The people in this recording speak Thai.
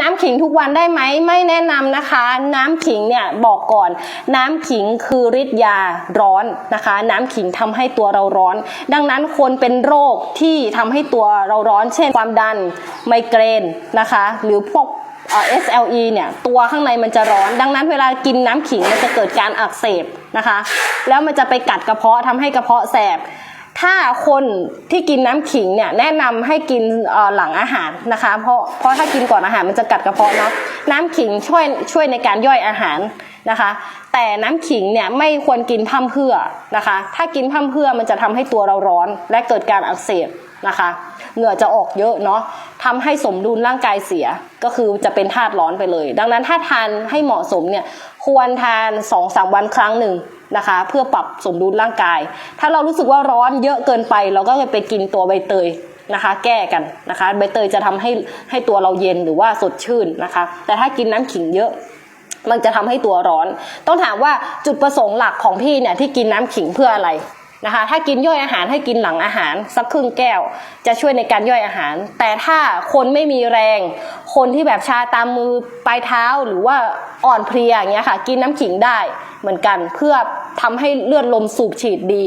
น้ำขิงทุกวันได้ไหมไม่แนะนำนะคะ น้ำขิงเนี่ยบอกก่อน น้ำขิงคือฤทธิ์ยาร้อนนะคะ น้ำขิงทำให้ตัวเราร้อน ดังนั้นคนเป็นโรคที่ทำให้ตัวเราร้อน เช่น ความดันไมเกรนนะคะ หรือพวกเอ่อ SLE เนี่ยตัวข้างในมันจะร้อน ดังนั้นเวลากินน้ำขิงมันจะเกิดการอักเสบนะคะ แล้วมันจะไปกัดกระเพาะทำให้กระเพาะแสบ ถ้าคนที่กินน้ำขิงเนี่ยแนะนำให้กินหลังอาหารนะคะ เพราะเพราะถ้ากินก่อนอาหารมันจะกัดกระเพาะเนาะน้ำขิงช่วยช่วยในการย่อยอาหารนะคะ แต่น้ำขิงเนี่ยไม่ควรกินพร่ำเพื่อนะคะ ถ้ากินพร่ำเพื่อมันจะทำให้ตัวเราร้อนและเกิดการอักเสบ นะคะ เหงื่อจะออกเยอะเนาะทำให้สมดุลร่างกายเสียก็คือจะเป็นธาตุร้อนไปเลย ดังนั้นถ้าทานให้เหมาะสมเนี่ยควรทาน2อสวันครั้งหนึ่งนะคะ เพื่อปรับสมดุลร่างกาย ถ้าเรารู้สึกว่าร้อนเยอะเกินไป เราก็จะไปกินตัวใบเตยนะคะ แก้กันนะคะ ใบเตยจะทำให้ให้ตัวเราเย็นหรือว่าสดชื่นนะคะ แต่ถ้ากินน้ำขิงเยอะมันจะทำให้ตัวร้อน ต้องถามว่าจุดประสงค์หลักของพี่เนี่ยที่กินน้ำขิงเพื่ออะไร นะคะ ถ้ากินย่อยอาหารให้กินหลังอาหารสักครึ่งแก้ว จะช่วยในการย่อยอาหาร แต่ถ้าคนไม่มีแรง คนที่แบบชาตามมือปลายเท้าหรือว่าอ่อนเพลียอย่างเงี้ยค่ะ กินน้ำขิงได้เหมือนกันเพื่อทำให้เลือดลมสูบฉีดดี